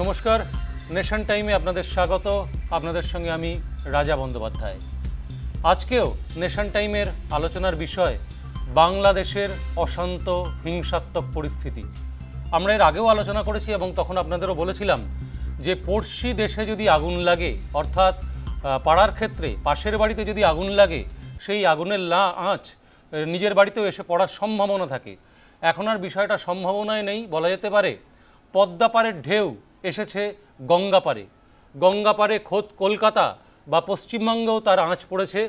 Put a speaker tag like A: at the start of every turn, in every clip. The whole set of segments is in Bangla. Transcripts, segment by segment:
A: নমস্কার। নেশন টাইমে আপনাদের স্বাগত। আপনাদের সঙ্গে আমি রাজা বন্দ্যোপাধ্যায়। আজকেও নেশন টাইমের আলোচনার বিষয় বাংলাদেশের অশান্ত, হিংসাত্মক পরিস্থিতি। আমরা এর আগেও আলোচনা করেছি এবং তখন আপনাদেরও বলেছিলাম যে পড়শি দেশে যদি আগুন লাগে, অর্থাৎ পাড়ার ক্ষেত্রে, পাশের বাড়িতে যদি আগুন লাগে, সেই আগুনের লা, আঁচ নিজের বাড়িতেও এসে পড়ার সম্ভাবনা থাকে। এখন আর বিষয়টা সম্ভাবনায় নেই, বলা যেতে পারে, পদ্মাপাড়ের ঢেউ এসেছে গঙ্গাপাড়ে। গঙ্গাপাড়ে খোদ কলকাতা বা পশ্চিমবঙ্গেও তার আঁচ পড়েছে।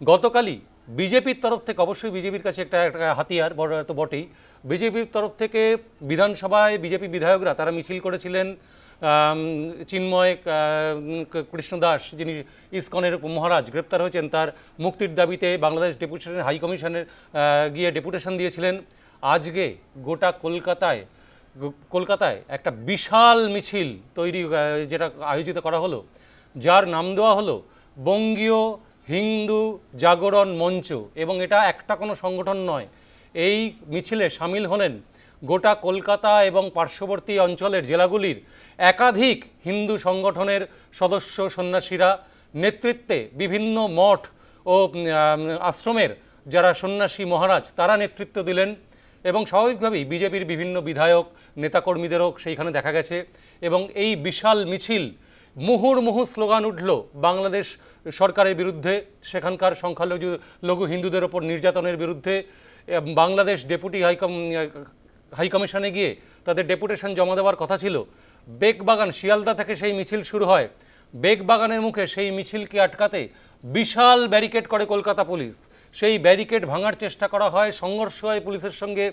A: গতকালই বিজেপির তরফ থেকে, অবশ্যই বিজেপির কাছে একটা একটা হাতিয়ার, বড় তো বটেই, বিজেপির তরফ থেকে বিধানসভায় বিজেপি বিধায়করা তারা মিছিল করেছিলেন চিন্ময় কৃষ্ণ দাস, যিনি ইসকনের মহারাজ, গ্রেপ্তার হয়েছেন, তার মুক্তির দাবিতে বাংলাদেশ ডেপুটেশনের, হাইকমিশনের গিয়ে ডেপুটেশন দিয়েছিলেন। আজকে গোটা কলকাতায় কলকাতায় একটা বিশাল মিছিল তৈরি যেটা আয়োজিত করা হলো, যার নাম দেওয়া হলো বঙ্গীয় হিন্দু জাগরণ মঞ্চ। এবং এটা একটা কোনো সংগঠন নয়, এই মিছিলে সামিল হলেন গোটা কলকাতা এবং পার্শ্ববর্তী অঞ্চলের জেলাগুলির একাধিক হিন্দু সংগঠনের সদস্য সন্ন্যাসীরা নেতৃত্বে বিভিন্ন মঠ ও আশ্রমের যারা সন্ন্যাসী মহারাজ, তারা নেতৃত্ব দিলেন। এবং স্বাভাবিকভাবেই বিজেপির বিভিন্ন বিধায়ক, নেতাকর্মীদেরও সেইখানে দেখা গেছে এবং এই বিশাল মিছিল মুহুর্মুহু স্লোগান উঠল বাংলাদেশ সরকারের বিরুদ্ধে, সেখানকার সংখ্যালঘু, লঘু হিন্দুদের ওপর নির্যাতনের বিরুদ্ধে বাংলাদেশ ডেপুটি হাইকম, হাইকমিশনে গিয়ে তাদের ডেপুটেশন জমা দেওয়ার কথা ছিল। বেগবাগান, শিয়ালদা থেকে সেই মিছিল শুরু হয়। বেগবাগানের মুখে সেই মিছিলকে আটকাতে বিশাল ব্যারিকেড করে কলকাতা পুলিশ। সেই ব্যারিকেড ভাঙার চেষ্টা করা হয়। সংঘর্ষ হয় পুলিশের সঙ্গে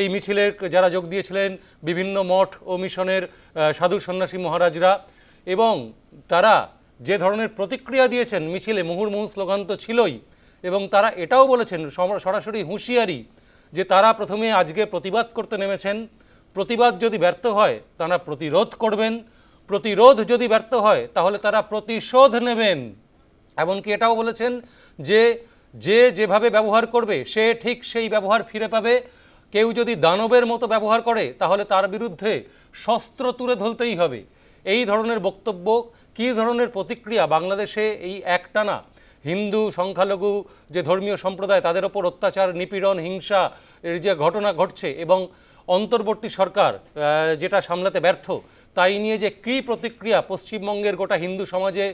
A: এই মিছিলের যারা যোগ দিয়েছিলেন, বিভিন্ন মঠ ও মিশনের সাধু সন্ন্যাসী মহারাজরা এবং তারা যে ধরনের প্রতিক্রিয়া দিয়েছেন মিছিলে, মুহুর্মুহু স্লোগান তো ছিলই এবং তারা এটাও বলেছেন সরাসরি হুঁশিয়ারি যে তারা প্রথমে আজকে প্রতিবাদ করতে নেমেছেন। প্রতিবাদ যদি ব্যর্থ হয়, তারা প্রতিরোধ করবেন। প্রতিরোধ যদি ব্যর্থ হয়, তাহলে তারা প্রতিশোধ নেবেন। এমনকি এটাও বলেছেন যে যে যেভাবে ব্যবহার করবে, সে ঠিক সেই ব্যবহার ফিরে পাবে। কেউ যদি দানবের মতো ব্যবহার করে, তাহলে তার বিরুদ্ধে শস্ত্র তুলে ধরতেই হবে। এই ধরনের বক্তব্য, কী ধরনের প্রতিক্রিয়া বাংলাদেশে এই একটানা? হিন্দু, সংখ্যালঘু, যে ধর্মীয় সম্প্রদায়, তাদের ওপর অত্যাচার, নিপীড়ন, হিংসা, এর যে ঘটনা ঘটছে এবং অন্তর্বর্তী সরকার যেটা সামলাতে ব্যর্থ, তাই নিয়ে যে কী প্রতিক্রিয়া পশ্চিমবঙ্গের গোটা হিন্দু সমাজে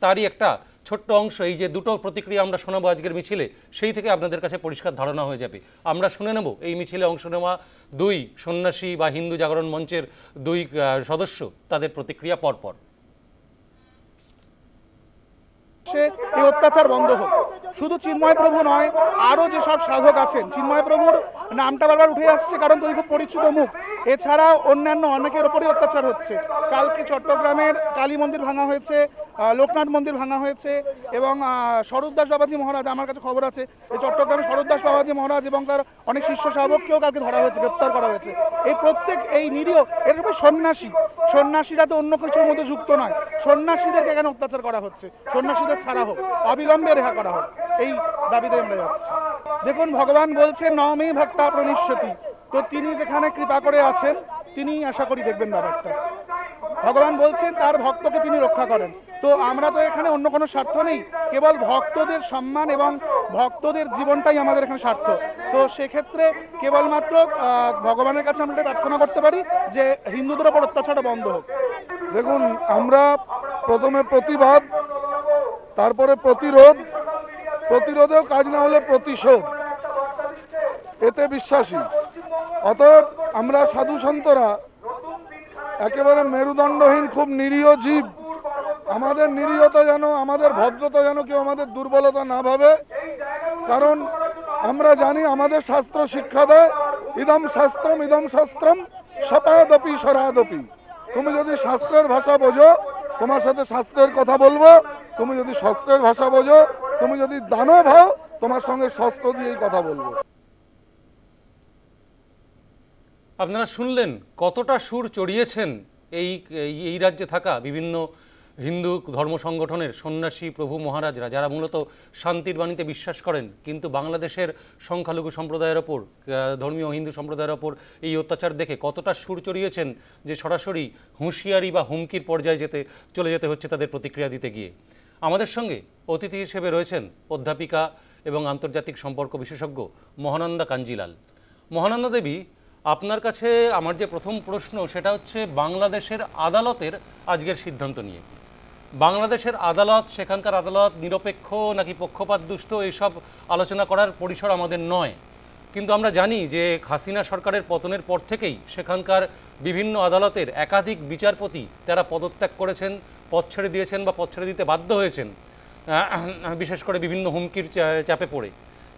A: তারই একটা ছোট্ট অংশ, এই যে দুটো প্রতিক্রিয়া আমরা শোনাবো আজকের মিছিলে, সেই থেকে আপনাদের কাছে পরিষ্কার ধারণা হয়ে যাবে। আমরা শুনে নেব, এই মিছিলে অংশ নেওয়া দুই সন্ন্যাসী বা হিন্দু জাগরণ মঞ্চের দুই সদস্য, তাদের প্রতিক্রিয়া পরপর।
B: এই অত্যাচার বন্ধ হোক। শুধু চিন্ময় প্রভু নয়, আরও যেসব সাধক আছেন, চিন্ময় প্রভুর নামটা বারবার উঠে আসছে, কারণ তিনি খুব পরিচিত মুখ। এছাড়া অন্যান্য অনেকের ওপরই অত্যাচার হচ্ছে। কালকে চট্টগ্রামের কালী মন্দির ভাঙা হয়েছে লোকনাথ মন্দির ভাঙা হয়েছে এবং স্বরূপদাস বাবাজি মহারাজ, আমার কাছে খবর আছে এই চট্টগ্রামে শরৎদাস বাবাজি মহারাজ এবং তার অনেক শিষ্য শাবককেও কালকে ধরা হয়েছে, গ্রেপ্তার করা হয়েছে। এই প্রত্যেক, এই নিরীহ সবাই সন্ন্যাসী। সন্ন্যাসীরা তো অন্য কিছুর মধ্যে যুক্ত নয়। সন্ন্যাসীদেরকে এখানে অত্যাচার করা হচ্ছে। সন্ন্যাসীদের ছাড়া হোক, অবিলম্বে রেহা করা হোক। এই দাবিতে আমরা যাচ্ছি। দেখুন, ভগবান বলছেন নমে ভক্তা প্রনিশ্যতি তো তিনি যেখানে কৃপা করে আছেন তিনি আশা করি দেখবেন ব্যাপারটা। ভগবান বলছেন তার ভক্তকে তিনি রক্ষা করেন। তো আমরা তো এখানে অন্য কোনো স্বার্থ নেই। কেবল ভক্তদের সম্মান এবং ভক্তদের জীবনটাই আমাদের এখানে স্বার্থ। তো সেক্ষেত্রে কেবলমাত্র ভগবানের কাছে আমরা প্রার্থনা করতে পারি যে হিন্দুদের ওপর অত্যাচারটা বন্ধ হোক।
C: দেখুন, আমরা প্রথমে প্রতিবাদ, তারপরে প্রতিরোধ প্রতিরোধেও কাজ না হলে প্রতিশোধ। এতে বিশ্বাসী। অতএব আমরা সাধু সন্তরা, একেবারে মেরুদণ্ডহীন, খুব নিরীহ জীব। আমাদের নিরীহতা যেন, আমাদের ভদ্রতা যেন কেউ আমাদের দুর্বলতা না ভাবে। কারণ আমরা জানি আমাদের শাস্ত্র শিক্ষা দেয়, ইদম শাস্ত্রম ইদম শাস্ত্রম, সপাদপি সরাদপি। তুমি যদি শাস্ত্রের ভাষা বোঝো, তোমার সাথে শাস্ত্রের কথা বলব, তুমি যদি শাস্ত্রের ভাষা বোঝো তুমি যদি দানব হও, তোমার সঙ্গে শস্ত্র দিয়েই কথা বলব।
A: আপনারা শুনলেন কতটা সুর চড়িয়েছেন এই, এই- রাজ্যে থাকা বিভিন্ন হিন্দু ধর্ম সংগঠনের সন্ন্যাসী প্রভু মহারাজরা, যারা মূলত শান্তির বাণীতে বিশ্বাস করেন। কিন্তু বাংলাদেশের সংখ্যালঘু সম্প্রদায়ের ওপর ধর্মীয় হিন্দু সম্প্রদায়ের ওপর এই অত্যাচার দেখে কতটা সুর চড়িয়েছেন যে সরাসরি হুঁশিয়ারি বা হুমকির পর্যায়ে যেতে, চলে যেতে হচ্ছে তাদের প্রতিক্রিয়া দিতে গিয়ে। আমাদের সঙ্গে অতিথি হিসেবে রয়েছেন অধ্যাপিকা এবং আন্তর্জাতিক সম্পর্ক বিশেষজ্ঞ মহানন্দা কাঞ্জিলাল। মহানন্দা দেবী, আপনার কাছে আমার যে প্রথম প্রশ্ন সেটা হচ্ছে বাংলাদেশের আদালতের আজকের সিদ্ধান্ত নিয়ে। বাংলাদেশের আদালত, সেখানকার আদালত, নিরপেক্ষ নাকি পক্ষপাত, দুষ্ট এইসব আলোচনা করার পরিসর আমাদের নয়। কিন্তু আমরা জানি যে হাসিনা সরকারের পতনের পর থেকেই সেখানকার বিভিন্ন আদালতের একাধিক বিচারপতি তারা পদত্যাগ করেছেন পদ ছেড়ে দিয়েছেন বা পথ ছেড়ে দিতে বাধ্য হয়েছেন বিশেষ করে বিভিন্ন হুমকির চাপে পড়ে।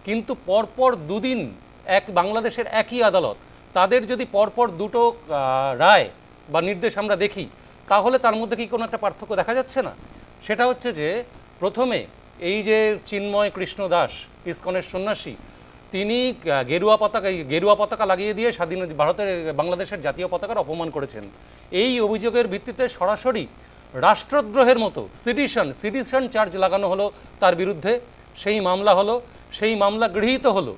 A: কিন্তু পরপর দুদিন এক বাংলাদেশের একই আদালত, তাদের যদি পরপর দুটো রায় বা নির্দেশ আমরা দেখি, তাহলে তার মধ্যে কি কোনো একটা পার্থক্য দেখা যাচ্ছে না? সেটা হচ্ছে যে, প্রথমে এই যে চিন্ময় কৃষ্ণ দাস, ইস্কনের সন্ন্যাসী, তিনি গেরুয়া পতাকা গেরুয়া পতাকা লাগিয়ে দিয়ে স্বাধীন ভারতের, বাংলাদেশের জাতীয় পতাকার অপমান করেছেন। এই অভিযোগের ভিত্তিতে সরাসরি রাষ্ট্রদ্রোহের মতো সিটিশন সিটিশন চার্জ লাগানো হলো তার বিরুদ্ধে, সেই মামলা হলো, সেই মামলা গৃহীত হলো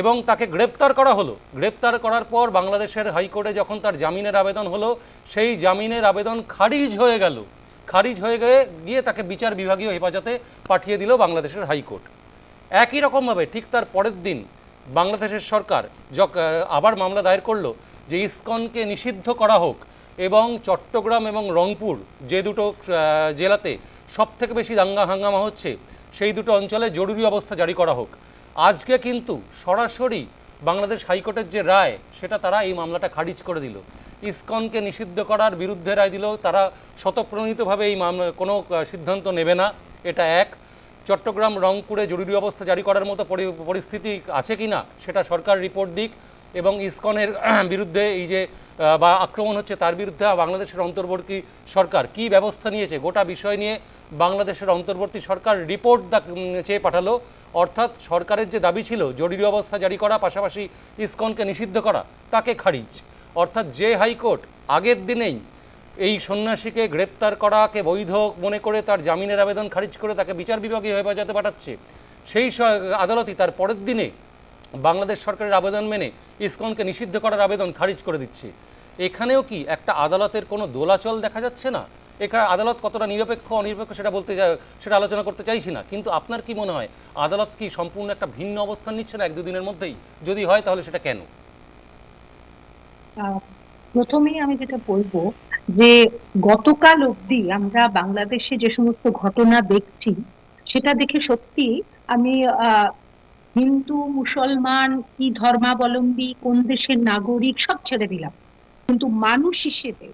A: এবং তাকে গ্রেপ্তার করা হলো। গ্রেপ্তার করার পর বাংলাদেশের হাইকোর্টে যখন তার জামিনের আবেদন হলো, সেই জামিনের আবেদন খারিজ হয়ে গেল। খারিজ হয়ে গিয়ে গিয়ে তাকে বিচার বিভাগীয় হেফাজতে পাঠিয়ে দিল বাংলাদেশের হাইকোর্ট। একই রকমভাবে ঠিক তার পরের দিন বাংলাদেশের সরকার আবার মামলা দায়ের করল যে ইসকনকে নিষিদ্ধ করা হোক এবং চট্টগ্রাম এবং রংপুর যে দুটো জেলাতে সব থেকে বেশি দাঙ্গা হাঙ্গামা হচ্ছে, সেই দুটো অঞ্চলে জরুরি অবস্থা জারি করা হোক। আজকে কিন্তু সরাসরি বাংলাদেশ হাইকোর্টের যে রায়, সেটা তারা এই মামলাটা খারিজ করে দিল। ইসকনকে নিষিদ্ধ করার বিরুদ্ধে রায় দিল তারা স্বতঃপ্রণীতভাবে এই মামলা, কোনো সিদ্ধান্ত নেবে না, এটা এক। চট্টগ্রাম, রংপুরে জরুরি অবস্থা জারি করার মতো পরি- পরিস্থিতি আছে কি না সেটা সরকার রিপোর্ট দিক। এবং ইসকনের বিরুদ্ধে এই যে বা আক্রমণ হচ্ছে তার বিরুদ্ধে বাংলাদেশের অন্তর্বর্তী সরকার কি ব্যবস্থা নিয়েছে? গোটা বিষয় নিয়ে বাংলাদেশের অন্তর্বর্তী সরকার রিপোর্ট চেয়ে পাঠালো। অর্থাৎ সরকারের যে দাবি ছিল, জরুরি অবস্থা জারি করা, পাশাপাশি ইসকনকে নিষিদ্ধ করা, তাকে খারিজ। অর্থাৎ যে হাইকোর্ট আগের দিনেই এই সন্ন্যাসীকে গ্রেপ্তার করাকে বৈধ মনে করে তার জামিনের আবেদন খারিজ করে তাকে বিচার বিভাগীয় হেফাজতে পাঠাচ্ছে, সেই আদালতই তার পরের দিনে বাংলাদেশ সরকারের আবেদন মেনে ইসকনকে নিষিদ্ধ করার আবেদন খারিজ করে দিচ্ছে। এখানেও কি একটা আদালতের কোনো দোলাচল দেখা যাচ্ছে না? এখানে আদালত কতটা নিরপেক্ষ, অনিরপেক্ষ সেটা বলতে সেটা আলোচনা করতে চাইছি না। কিন্তু আপনার কি মনে হয়, আদালত কি সম্পূর্ণ একটা ভিন্ন অবস্থান নিচ্ছে না এক দুদিনের মধ্যেই? যদি হয় তাহলে সেটা কেন?
D: প্রথমেই আমি যেটা বলব যে গতকাল অবধি আমরা বাংলাদেশে যে সমস্ত ঘটনা দেখছি, সেটা দেখে সত্যি আমি হিন্দু, মুসলমান, কি ধর্মাবলম্বী, কোন দেশের নাগরিক, সব ছেড়ে দিলাম। কিন্তু মানুষ হিসেবে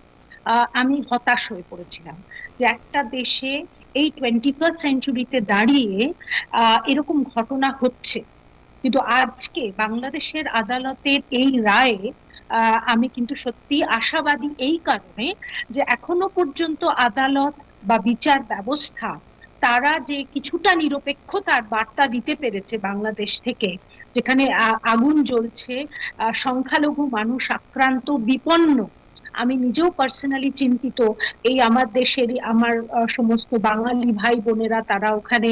D: আমি হতাশ হয়ে পড়েছিলাম যে একটা দেশে এই টোয়েন্টি ফার্স্ট সেঞ্চুরিতে দাঁড়িয়ে এরকম ঘটনা হচ্ছে। কিন্তু আজকে বাংলাদেশের আদালতের এই রায়ে আমি কিন্তু সত্যি আশাবাদী এই কারণে যে এখনও পর্যন্ত আদালত বা বিচার ব্যবস্থা তারা যে কিছুটা নিরপেক্ষতার বার্তা দিতে পেরেছে বাংলাদেশ থেকে, যেখানে আগুন জ্বলছে সংখ্যালঘু মানুষ আক্রান্ত, বিপন্ন। আমি নিজেও পার্সোনালি চিন্তিত, এই আমার দেশের, আমার সমস্ত বাঙালি ভাই বোনেরা তারা ওখানে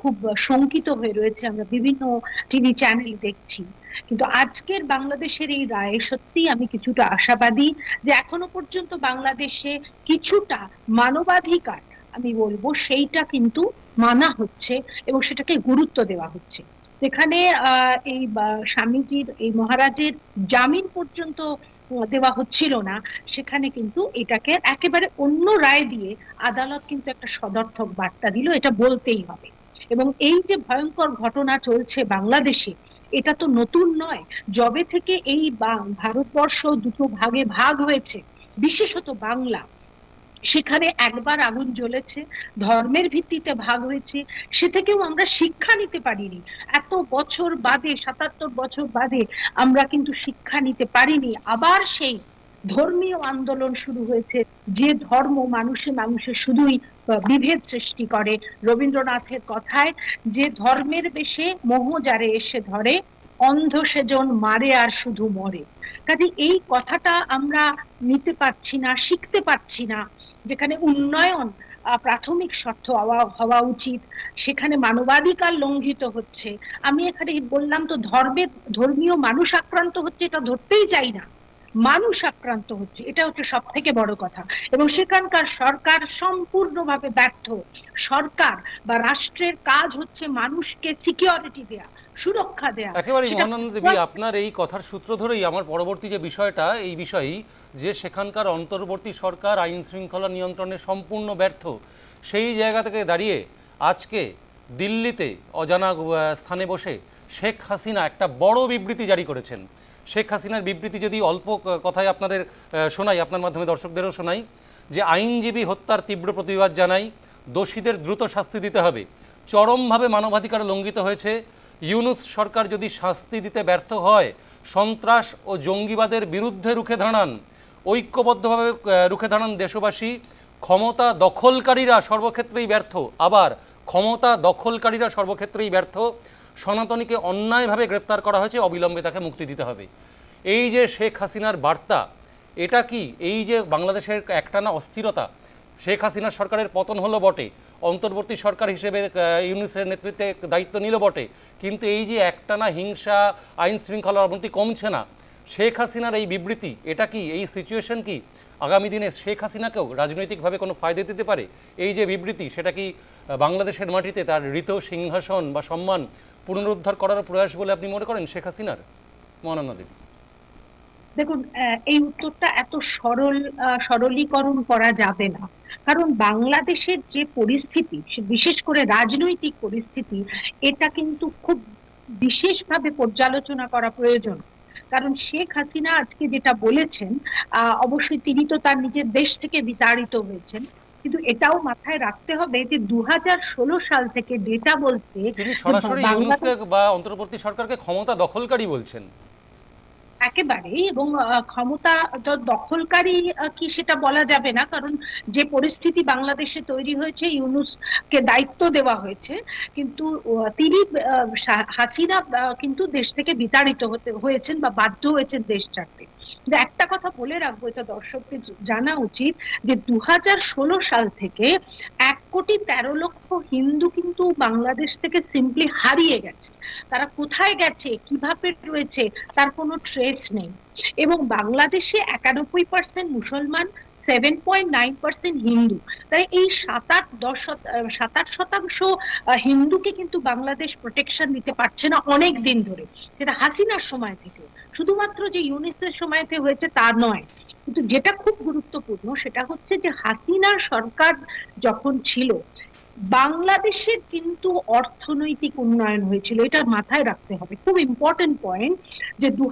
D: খুব শঙ্কিত হয়ে রয়েছে। আমরা বিভিন্ন টিভি চ্যানেল দেখছি। কিন্তু আজকের বাংলাদেশের এই রায়ে সত্যি আমি কিছুটা আশাবাদী যে এখনও পর্যন্ত বাংলাদেশে কিছুটা মানবাধিকার আমি বলব সেইটা কিন্তু মানা হচ্ছে এবং সেটাকে গুরুত্ব দেওয়া হচ্ছে। আহ, এই স্বামীজির এই মহারাজের জামিন পর্যন্ত দেওয়া হচ্ছিল না। সেখানে কিন্তু এটাকে একেবারে অন্য রায় দিয়ে আদালত কিন্তু একটা সদর্থক বার্তা দিল এটা বলতেই হবে। এবং এই যে ভয়ঙ্কর ঘটনা চলছে বাংলাদেশে এটা তো নতুন নয়। যবে থেকে এই ভারতবর্ষ দুটো ভাগে ভাগ হয়েছে বিশেষত বাংলা সেখানে একবার আগুন জ্বলেছে, ধর্মের ভিত্তিতে ভাগ হয়েছে, সে থেকেও আমরা শিক্ষা নিতে পারিনি। এত বছর বাদে, সাতাত্তর বছর বাদে আমরা কিন্তু শিক্ষা নিতে পারিনি। আবার সেই ধর্মীয় আন্দোলন শুরু হয়েছে, যে ধর্ম মানুষে মানুষে শুধুই বিভেদ সৃষ্টি করে। রবীন্দ্রনাথের কথায়, যে ধর্মের বেশে মোহ যারে এসে ধরে, অন্ধ সেজন মারে আর শুধু মরে। কাজে এই কথাটা আমরা নিতে পারছি না, শিখতে পারছি না। যেখানে উন্নয়ন প্রাথমিক শর্ত হওয়া উচিত, সেখানে মানবাধিকার লঙ্ঘিত হচ্ছে। আমি এখানে বললাম তো ধর্মের ধর্মীয় মানুষ আক্রান্ত হচ্ছে, এটা ধরতেই চাই না। মানুষ আক্রান্ত হচ্ছে, এটা হচ্ছে সব থেকে বড় কথা। এবং সেখানকার সরকার সম্পূর্ণভাবে ব্যর্থ। সরকার বা রাষ্ট্রের কাজ হচ্ছে মানুষকে সিকিউরিটি দেয়া। সুরক্ষা দেয়া।
A: একেবারে মহানন্দ দেবী আপনার এই কথার সূত্র ধরেই আমার পরবর্তী যে বিষয়টা এই বিষয়ই যে সেখানকার অন্তর্বর্তী সরকার আইন শৃঙ্খলা নিয়ন্ত্রণে সম্পূর্ণ ব্যর্থ সেই জায়গা থেকে দাঁড়িয়ে আজকে দিল্লিতে অজানা স্থানে বসে শেখ হাসিনা একটা বড় বিবৃতি জারি করেছেন। শেখ হাসিনার বিবৃতি যদি অল্প কথায় আপনাদের শোনাই আপনার মাধ্যমে দর্শকদেরও শোনাই যে আইনজীবী হত্যার তীব্র প্রতিবাদ জানাই দোষীদের দ্রুত শাস্তি দিতে হবে চরমভাবে মানবাধিকার লঙ্ঘিত হয়েছে ইউনুস সরকার যদি শাস্তি দিতে ব্যর্থ হয়, সন্ত্রাস ও জঙ্গিবাদের বিরুদ্ধে রুখে দাঁড়ান। ঐক্যবদ্ধভাবে রুখে দাঁড়ান দেশবাসী। ক্ষমতা দখলকারীরা সর্বক্ষেত্রেই ব্যর্থ। আবার ক্ষমতা দখলকারীরা সর্বক্ষেত্রেই ব্যর্থ। সনাতনীকে অন্যায়ভাবে গ্রেপ্তার করা হয়েছে, অবিলম্বে তাকে মুক্তি দিতে হবে। এই যে শেখ হাসিনার বার্তা, এটা কি? এই যে বাংলাদেশের একটানা অস্থিরতা, শেখ হাসিনার সরকারের পতন হলো বটে। অন্তর্বর্তী সরকার হিসেবে ইউনিসের নেতৃত্বে দায়িত্ব নিল বটে। কিন্তু এই যে একটানা হিংসা, আইন শৃঙ্খলার অবনতি কমছে না, শেখ হাসিনার এই বিবৃতি, এটা কি, এই সিচুয়েশন কি? আগামী দিনে শেখ হাসিনাকেও রাজনৈতিকভাবে কোনো ফায়দা দিতে পারে? এই যে বিবৃতি, সেটা কি বাংলাদেশের মাটিতে তার ঋত, সিংহাসন বা সম্মান পুনরুদ্ধার করার প্রয়াস বলে আপনি মনে করেন শেখ হাসিনার? মহানন্দ দেবী।
D: দেখুন এই উত্তরটা এত সরল সরলীকরণ করা যাবে না। কারণ বাংলাদেশের যে পরিস্থিতি বিশেষ করে রাজনৈতিক পরিস্থিতি এটা কিন্তু খুব বিশেষভাবে পর্যালোচনা করা প্রয়োজন। কারণ শেখ হাসিনা আজকে যেটা বলেছেন আহ, অবশ্যই তিনি তো তার নিজের দেশ থেকে বিতাড়িত হয়েছেন। কিন্তু এটাও মাথায় রাখতে হবে যে দু হাজার ষোলো সাল থেকে ডেটা বলছে
A: তিনি সরাসরি বা অন্তর্বর্তী সরকারকে ক্ষমতা দখলকারী বলছেন।
D: একেবারেই এবং ক্ষমতা দখলকারী কি সেটা বলা যাবে না। কারণ যে পরিস্থিতি বাংলাদেশে তৈরি হয়েছে, ইউনুসকে দায়িত্ব দেওয়া হয়েছে, কিন্তু তিনি হাসিনা কিন্তু দেশ থেকে বিতাড়িত হতে, হয়েছেন বা বাধ্য হয়েছেন দেশ ছাড়তে। একটা কথা বলে রাখব, এটা দর্শকদের জানা উচিত যে দু হাজার ষোলো সাল থেকে এক কোটি তেরো লক্ষ হিন্দু কিন্তু বাংলাদেশ থেকে সিম্পলি হারিয়ে গেছে। তারা কোথায় গেছে, কীভাবে রয়েছে, তার কোনো ট্রেস নেই। এবং বাংলাদেশে একানব্বই পার্সেন্ট মুসলমান seven point nine percent Hindu. তাই এই সাত আট দশ সাত আট শতাংশ হিন্দুকে কিন্তু বাংলাদেশ প্রোটেকশন দিতে পারছে না অনেক দিন ধরে। সেটা হাসিনার সময় থেকে। শুধুমাত্র যে ইউনিসের সময়তে হয়েছে তা নয়, কিন্তু যেটা খুব গুরুত্বপূর্ণ সেটা হচ্ছে যে হাসিনার সরকার যখন ছিল, বাংলাদেশের কিন্তু অর্থনৈতিক উন্নয়ন হয়েছিল, এটা মাথায় রাখতে হবে। খুব ইম্পর্টেন্ট পয়েন্ট যে দু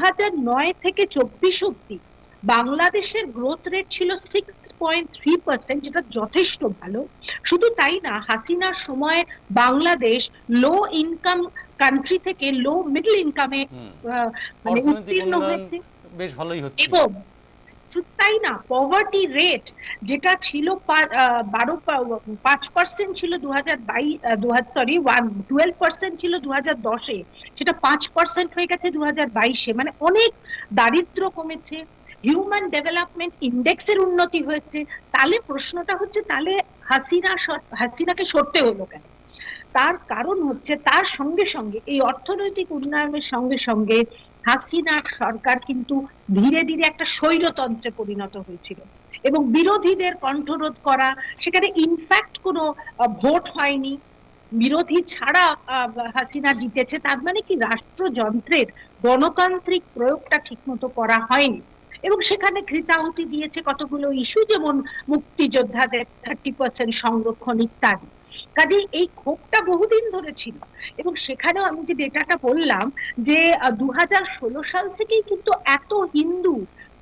D: নয় থেকে চব্বিশ অব্দি বাংলাদেশের গ্রোথ রেট ছিল সিক্স পয়েন্ট থ্রি পার্সেন্ট যেটা যথেষ্ট ভালো। শুধু তাই না, হাসিনার সময় বাংলাদেশ লো ইনকাম কান্ট্রি থেকে লো মিডল ইনকামে মানে উত্তীর্ণ হয়েছে।
A: বেশ ভালোই হচ্ছে।
D: এবং তাই না পভার্টি রেট যেটা ছিল বারো পাঁচ পার্সেন্ট ছিল দু হাজার বাই দু সরি ওয়ান টুয়েলভ পার্সেন্ট ছিল দু হাজার দশে সেটা পাঁচ পার্সেন্ট হয়ে গেছে দু হাজার বাইশে। মানে অনেক দারিদ্র কমেছে হিউম্যান ডেভেলপমেন্ট ইন্ডেক্সের উন্নতি হয়েছে। তাহলে প্রশ্নটা হচ্ছে তাহলে হাসিনা হাসিনাকে সরতে হলো কেন? তার কারণ হচ্ছে তার সঙ্গে সঙ্গে, এই অর্থনৈতিক উন্নয়নের সঙ্গে সঙ্গে হাসিনা সরকার কিন্তু ধীরে ধীরে একটা স্বৈরতন্ত্রে পরিণত হয়েছিল। এবং বিরোধীদের কণ্ঠরোধ করা, সেখানে ইনফ্যাক্ট কোনো ভোট হয়নি। বিরোধী ছাড়া হাসিনা জিতেছে, তার মানে কি রাষ্ট্রযন্ত্রের গণতান্ত্রিক প্রয়োগটা ঠিকমতো করা হয়নি। এবং সেখানে কৃতাহুতি দিয়েছে কতগুলো ইস্যু যেমন মুক্তিযোদ্ধাদের থার্টি পার্সেন্ট সংরক্ষণ ইত্যাদি। কাজে এই ক্ষোভটা বহুদিন ধরে ছিল। এবং সেখানেও আমি যে ডেটাটা বললাম যে দুহাজার ষোলো সাল থেকেই কিন্তু এত হিন্দু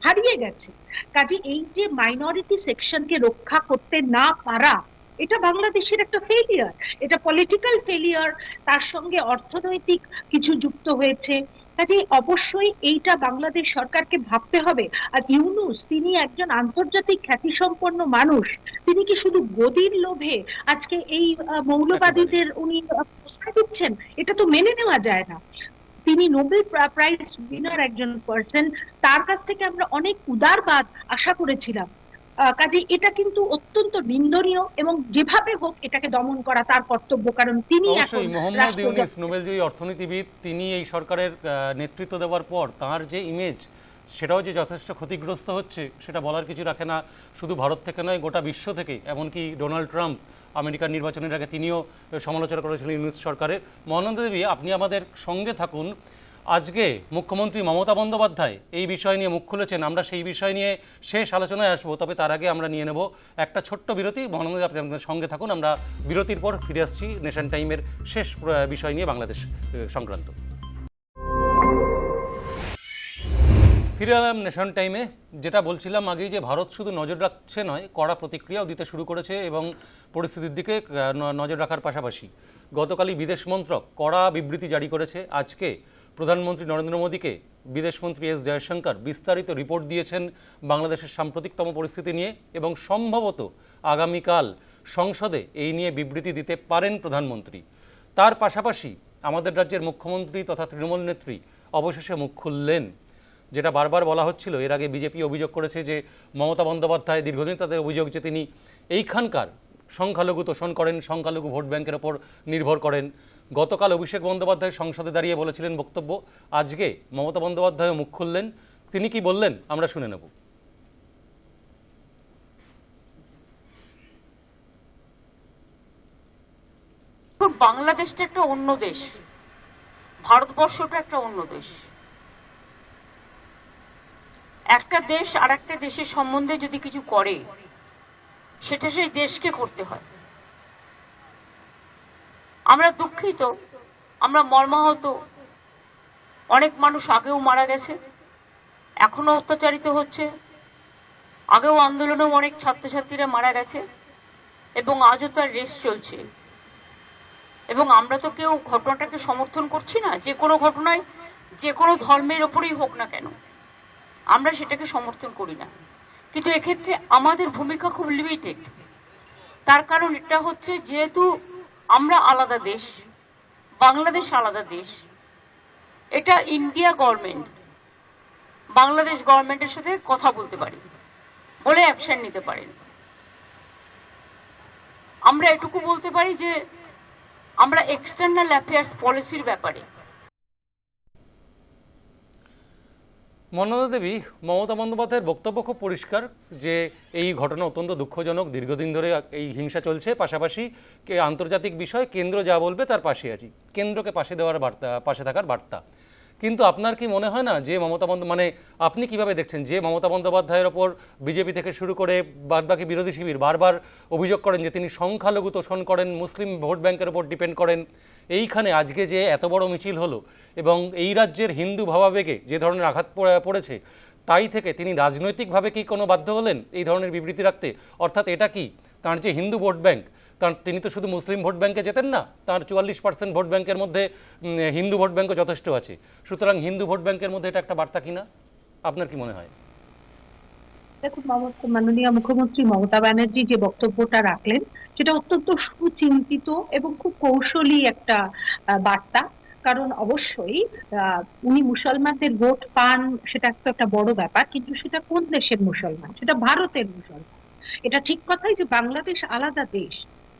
D: হারিয়ে গেছে। কাজে এই যে মাইনরিটি সেকশনকে রক্ষা করতে না পারা, এটা বাংলাদেশের একটা ফেলিয়ার এটা পলিটিক্যাল ফেলিয়ার তার সঙ্গে অর্থনৈতিক কিছু যুক্ত হয়েছে। কাজে অবশ্যই এইটা বাংলাদেশ সরকারকে ভাবতে হবে। আর ইউনুস তিনি একজন আন্তর্জাতিক খ্যাতিসম্পন্ন মানুষ। তিনি কি শুধু গদির লোভে আজকে এই মৌলবাদীদের উনি প্রশ্রয় দিচ্ছেন? এটা তো মেনে নেওয়া যায় না। তিনি নোবেল প্রাইজ উইনার একজন পার্সন তার কাছ থেকে আমরা অনেক উদারবাদ আশা করেছিলাম। কাজে এটা কিন্তু অত্যন্ত নিন্দনীয় এবং যেভাবে হোক এটাকে দমন করা তার কর্তব্য কারণ তিনি
A: অবশ্যই মোহাম্মদ ইউনিস নোবেলজয়ী অর্থনীতিবিদ তিনি এই সরকারের নেতৃত্ব দেওয়ার পর তার যে ইমেজ সেটাও যে যথেষ্ট ক্ষতিগ্রস্ত হচ্ছে সেটা বলার কিছু রাখে না। শুধু ভারত থেকে নয় গোটা বিশ্ব থেকে এমনকি ডোনাল্ড ট্রাম্প আমেরিকার নির্বাচনের আগে তিনিও সমালোচনা করেছিলেন ইউনিস সরকারের। মহানন্দ দেবী আপনি আমাদের সঙ্গে থাকুন। আজকে মুখ্যমন্ত্রী মমতা বন্দ্যোপাধ্যায় এই বিষয় নিয়ে মুখ খুলেছেন। আমরা সেই বিষয় নিয়ে শেষ আলোচনায় আসব, তবে তার আগে আমরা নিয়ে নেব একটা ছোট্ট বিরতি। মহানন্দ, আপনি সঙ্গে থাকুন। আমরা বিরতির পর ফিরে আসছি নেশন টাইমের শেষ বিষয় নিয়ে বাংলাদেশ সংক্রান্ত। ফিরে এলাম নেশন টাইমে। যেটা বলছিলাম আগেই যে ভারত শুধু নজর রাখছে নয়, কড়া প্রতিক্রিয়াও দিতে শুরু করেছে এবং পরিস্থিতির দিকে নজর রাখার পাশাপাশি। গতকালই বিদেশ মন্ত্রক কড়া বিবৃতি জারি করেছে। আজকে প্রধানমন্ত্রী নরেন্দ্র মোদীকে বিদেশমন্ত্রী এস জয়শঙ্কর বিস্তারিত রিপোর্ট দিয়েছেন বাংলাদেশের সাম্প্রতিকতম পরিস্থিতি নিয়ে এবং সম্ভবত আগামীকাল সংসদে এই নিয়ে বিবৃতি দিতে পারেন প্রধানমন্ত্রী। তার পাশাপাশি আমাদের রাজ্যের মুখ্যমন্ত্রী তথা তৃণমূল নেত্রী অবশেষে মুখ খুললেন। যেটা বারবার বলা হচ্ছিল, এর আগে বিজেপি অভিযোগ করেছে যে মমতা বন্দ্যোপাধ্যায় দীর্ঘদিন তাদের অভিযোগ যে তিনি এইখানকার সংখ্যালঘু তোষণ করেন, সংখ্যালঘু ভোট ব্যাংকের ওপর নির্ভর করেন। গতকাল অভিষেক বন্দ্যোপাধ্যায় সংসদে দাঁড়িয়ে বলেছিলেন বক্তব্য। আজকে মমতা বন্দ্যোপাধ্যায় মুখ খুললেন। তিনি কি বললেন? আমরা শুনে নেব।
E: বাংলাদেশটা একটা অন্য দেশ। ভারতবর্ষটা একটা অন্য দেশ। একটা দেশ আর একটা দেশের সম্বন্ধে যদি কিছু করে, সেটা সেই দেশকে করতে হয়। আমরা দুঃখিত, আমরা মর্মাহত। অনেক মানুষ আগেও মারা গেছে, এখনও অত্যাচারিত হচ্ছে। আগেও আন্দোলনেও অনেক ছাত্রছাত্রীরা মারা গেছে, এবং আজও তার রেস চলছে। এবং আমরা তো কেউ ঘটনাটাকে সমর্থন করছি না, যে কোনো ঘটনায়, যে কোনো ধর্মের ওপরেই হোক না কেন। আমরা সেটাকে সমর্থন করি না। কিন্তু এক্ষেত্রে আমাদের ভূমিকা খুব লিমিটেড তার কারণ এটা হচ্ছে, যেহেতু আমরা আলাদা দেশ, বাংলাদেশ আলাদা দেশ, এটা ইন্ডিয়া গভর্নমেন্ট, বাংলাদেশ গভর্নমেন্টের সাথে কথা বলতে পারি, বলে অ্যাকশন নিতে পারেন আমরা এটুকু বলতে পারি যে আমরা এক্সটার্নাল অ্যাফেয়ার্স পলিসির ব্যাপারে
A: মনদা দেবী, মমতা বন্দ্যোপাধ্যায়ের বক্তব্য খুব পরিষ্কার যে এই ঘটনা অত্যন্ত দুঃখজনক। দীর্ঘদিন ধরে এই হিংসা চলছে। পাশাপাশি আন্তর্জাতিক বিষয় কেন্দ্র যা বলবে তার পাশে আছি। কেন্দ্রকে পাশে দেওয়ার বার্তা, পাশে থাকার বার্তা। কিন্তু আপনার কি মনে হয় না যে মমতা বন্দ মানে আপনি কীভাবে দেখছেন যে মমতা বন্দ্যোপাধ্যায়ের ওপর বিজেপি থেকে শুরু করে বাদবাকি বিরোধী শিবির বারবার অভিযোগ করেন যে তিনি সংখ্যালঘু তোষণ করেন, মুসলিম ভোট ব্যাংকের ওপর ডিপেন্ড করেন, এইখানে আজকে যে এত বড় মিছিল হলো এবং এই রাজ্যের হিন্দু ভাবাবেগে যে ধরনের আঘাত পড়ে- পড়েছে, তাই থেকে তিনি রাজনৈতিকভাবে কি কোনো বাধ্য হলেন এই ধরনের বিবৃতি রাখতে? অর্থাৎ এটা কি তার যে হিন্দু ভোট ব্যাংক তার তিনি তো শুধু মুসলিম ভোট ব্যাংকে যেতেন না, তার চুয়াল্লিশ পার্সেন্ট ভোট ব্যাংকের মধ্যে হিন্দু ভোট ব্যাংকও যথেষ্ট আছে। সুতরাং হিন্দু ভোট ব্যাংকের মধ্যে এটা একটা বার্তা কিনা? আপনার কি মনে হয়?
D: দেখুন মাননীয় মুখ্যমন্ত্রী মমতা ব্যানার্জি যে বক্তব্যটা রাখলেন, সেটা অত্যন্ত সুচিন্তিত এবং খুব কৌশলী একটা বার্তা। কারণ অবশ্যই উনি মুসলমানদের ভোট পান, সেটা তো একটা বড় ব্যাপার, কিন্তু সেটা কোন দেশের মুসলমান? সেটা ভারতের মুসলমান। এটা ঠিক কথাই যে বাংলাদেশ আলাদা দেশ।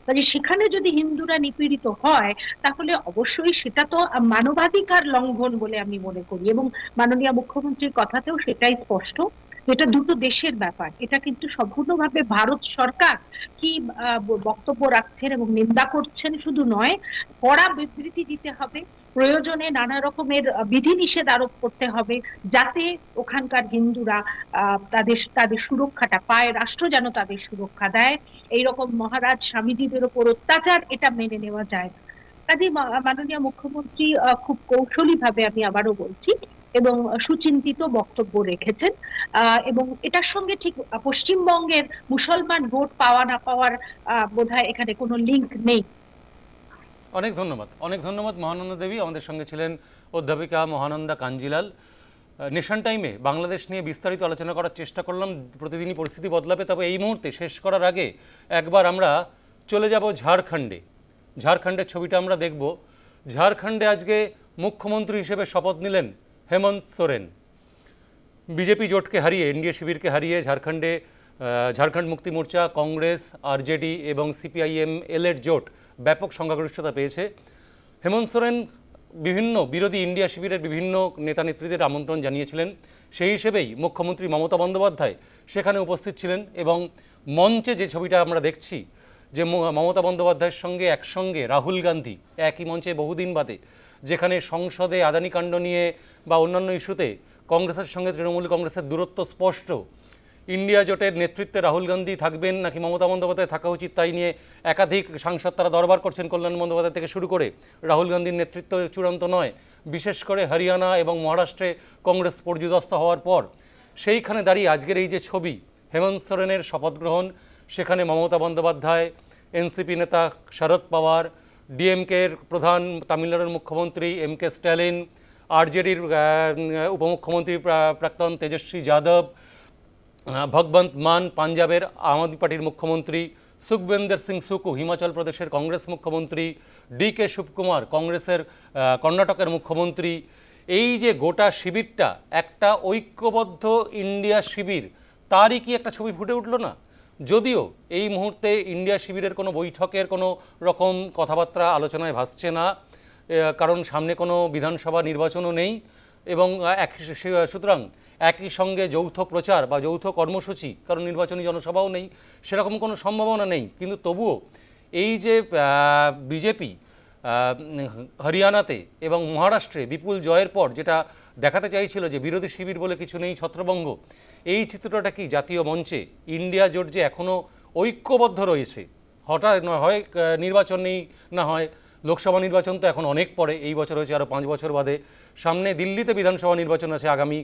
D: কাজে সেখানে যদি হিন্দুরা নিপীড়িত হয়, তাহলে অবশ্যই সেটা তো মানবাধিকার লঙ্ঘন বলে আমি মনে করি এবং মাননীয় মুখ্যমন্ত্রীর কথাতেও সেটাই স্পষ্ট। এটা দুটো দেশের ব্যাপার। এটা কিন্তু সম্পূর্ণভাবে ভারত সরকার কি বক্তব্য রাখছেন এবং নিন্দা করছেন শুধু নয়, কড়া বিবৃতি দিতে হবে। প্রয়োজনে নানা রকমের বিধিনিষেধ আরোপ করতে হবে যাতে ওখানকার হিন্দুরা তাদের তাদের সুরক্ষাটা পায়, রাষ্ট্র যেন তাদের সুরক্ষা দেয়। এইরকম মহারাজ স্বামীজিদের ওপর অত্যাচার, এটা মেনে নেওয়া যায় না। কাজে মাননীয় মুখ্যমন্ত্রী খুব কৌশলী ভাবে আমি আবারও বলছি এবং সুচিন্তিত বক্তব্য রেখেছেন। এবং এটার সঙ্গে ঠিক পশ্চিমবঙ্গের মুসলমান ভোট পাওয়া না পাওয়ার বোধহয় এখানে কোনো লিংক নেই।
A: অনেক ধন্যবাদ। অনেক ধন্যবাদ মহানন্দা দেবী। আমাদের সঙ্গে ছিলেন অধ্যাপিকা মহানন্দা কাঞ্জিলাল। নেশন টাইমে বাংলাদেশ নিয়ে বিস্তারিত আলোচনা করার চেষ্টা করলাম। প্রতিদিনই পরিস্থিতি বদলাবে। তবে এই মুহূর্তে শেষ করার আগে একবার আমরা চলে যাব ঝাড়খণ্ডে। ঝাড়খণ্ডের ছবিটা আমরা দেখব। ঝাড়খণ্ডে আজকে মুখ্যমন্ত্রী হিসেবে শপথ নিলেন হেমন্ত সোরেন। বিজেপি জোটকে হারিয়ে, এনডিএ শিবিরকে হারিয়ে ঝাড়খণ্ডে ঝাড়খণ্ড মুক্তি মোর্চা, কংগ্রেস, আরজেডি এবং সিপিআইএম এলের জোট ব্যাপক সংখ্যাগরিষ্ঠতা পেয়েছে। হেমন্ত সোরেন বিভিন্ন বিরোধী ইন্ডিয়া শিবিরের বিভিন্ন নেতা নেত্রীদের আমন্ত্রণ জানিয়েছিলেন। সেই হিসেবেই মুখ্যমন্ত্রী মমতা বন্দ্যোপাধ্যায় সেখানে উপস্থিত ছিলেন এবং মঞ্চে যে ছবিটা আমরা দেখছি, যে মমতা বন্দ্যোপাধ্যায়ের সঙ্গে একসঙ্গে রাহুল গান্ধী একই মঞ্চে বহুদিন বাদে, যেখানে সংসদে আদানি কাণ্ড নিয়ে বা অন্যান্য ইস্যুতে কংগ্রেসের সঙ্গে তৃণমূল কংগ্রেসের দূরত্ব স্পষ্ট ইন্ডিয়া জোটের নেতৃত্বে রাহুল গান্ধী থাকবেন নাকি মমতা বন্দ্যোপাধ্যায় থাকা উচিত তাই নিয়ে একাধিক সাংসদ তারা দরবার করছেন কল্যাণ বন্দ্যোপাধ্যায় থেকে শুরু করে রাহুল গান্ধীর নেতৃত্ব চূড়ান্ত নয়। বিশেষ করে হরিয়ানা এবং মহারাষ্ট্রে কংগ্রেস পর্যুদস্ত হওয়ার পর। সেইখানে দাঁড়িয়ে আজকের এই যে ছবি, হেমন্ত সোরেনের শপথ গ্রহণ, সেখানে মমতা বন্দ্যোপাধ্যায়, এনসিপি নেতা শরদ পাওয়ার, ডিএমকের প্রধান তামিলনাড়ুর মুখ্যমন্ত্রী এম কে স্ট্যালিন, আরজেডির উপমুখ্যমন্ত্রী প্রা- প্রাক্তন তেজস্বী যাদব ভগবন্ত মান পাঞ্জাবের আম আদমি পার্টির মুখ্যমন্ত্রী সুখবেন্দর সিং সুকু, হিমাচল প্রদেশের কংগ্রেস মুখ্যমন্ত্রী ডি কে শিবকুমার, কংগ্রেসের কর্ণাটকের মুখ্যমন্ত্রী। এই যে গোটা শিবিরটা, একটা ঐক্যবদ্ধ ইন্ডিয়া শিবির, তারই কি একটা ছবি ফুটে উঠল না? যদিও এই মুহূর্তে ইন্ডিয়া শিবিরের কোনো বৈঠকের কোনো রকম কথাবার্তা, আলোচনায় ভাসছে না কারণ সামনে কোনো বিধানসভা নির্বাচনও নেই এবং এক সুতরাং একই সঙ্গে যৌথ প্রচার বা যৌথ কর্মসূচি, কারণ নির্বাচনী জনসভাও নেই, সেরকম কোনো সম্ভাবনা নেই। কিন্তু তবুও এই যে বিজেপি হরিয়ানাতে এবং মহারাষ্ট্রে বিপুল জয়ের পর যেটা দেখাতে চাইছিল যে বিরোধী শিবির বলে কিছু নেই ছত্রভঙ্গ, এই চিত্রটা কি জাতীয় মঞ্চে ইন্ডিয়া জোট যে এখনও ঐক্যবদ্ধ রয়েছে? হঠাৎ হয় নির্বাচন নেই, না হয় লোকসভা নির্বাচন তো এখন অনেক পরে, এই বছর হয়েছে আরও পাঁচ বছর বাদে। সামনে দিল্লিতে বিধানসভা নির্বাচন আছে আগামী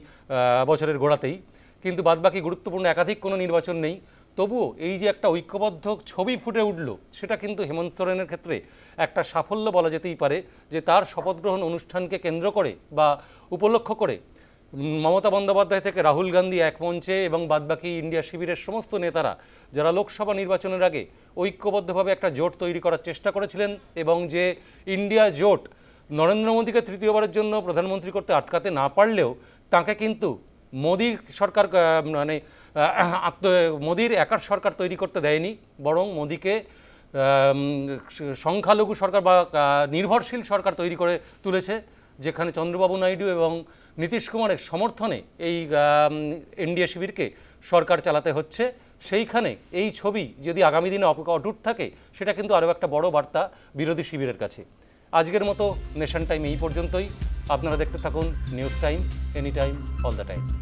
A: বছরের গোড়াতেই। কিন্তু বাদবাকি গুরুত্বপূর্ণ একাধিক কোনো নির্বাচন নেই। তবুও এই যে একটা ঐক্যবদ্ধ ছবি ফুটে উঠল, সেটা কিন্তু হেমন্ত সোরেনের ক্ষেত্রে একটা সাফল্য বলা যেতেই পারে যে তার শপথ গ্রহণ অনুষ্ঠানকে কেন্দ্র করে বা উপলক্ষ করে মমতা বন্দ্যোপাধ্যায় থেকে রাহুল গান্ধী এক মঞ্চে এবং বাদবাকি ইন্ডিয়া শিবিরের সমস্ত নেতারা যারা লোকসভা নির্বাচনের আগে ঐক্যবদ্ধভাবে একটা জোট তৈরি করার চেষ্টা করেছিলেন এবং যে ইন্ডিয়া জোট নরেন্দ্র মোদীকে তৃতীয়বারের জন্য প্রধানমন্ত্রী করতে আটকাতে না পারলেও তাকে কিন্তু মোদির সরকার মানে আত্ম, মোদির একার সরকার তৈরি করতে দেয়নি, বরং মোদিকে সংখ্যালঘু সরকার বা নির্ভরশীল সরকার তৈরি করে তুলেছে, যেখানে চন্দ্রবাবু নাইডু এবং নীতিশ কুমারের সমর্থনে এই এনডিএ শিবিরকে সরকার চালাতে হচ্ছে। সেইখানে এই ছবি যদি আগামী দিনে অটুট থাকে, সেটা কিন্তু আরও একটা বড় বার্তা বিরোধী শিবিরের কাছে। আজকের মতো নেশন টাইম এই পর্যন্তই। আপনারা দেখতে থাকুন news time, any time, all the time.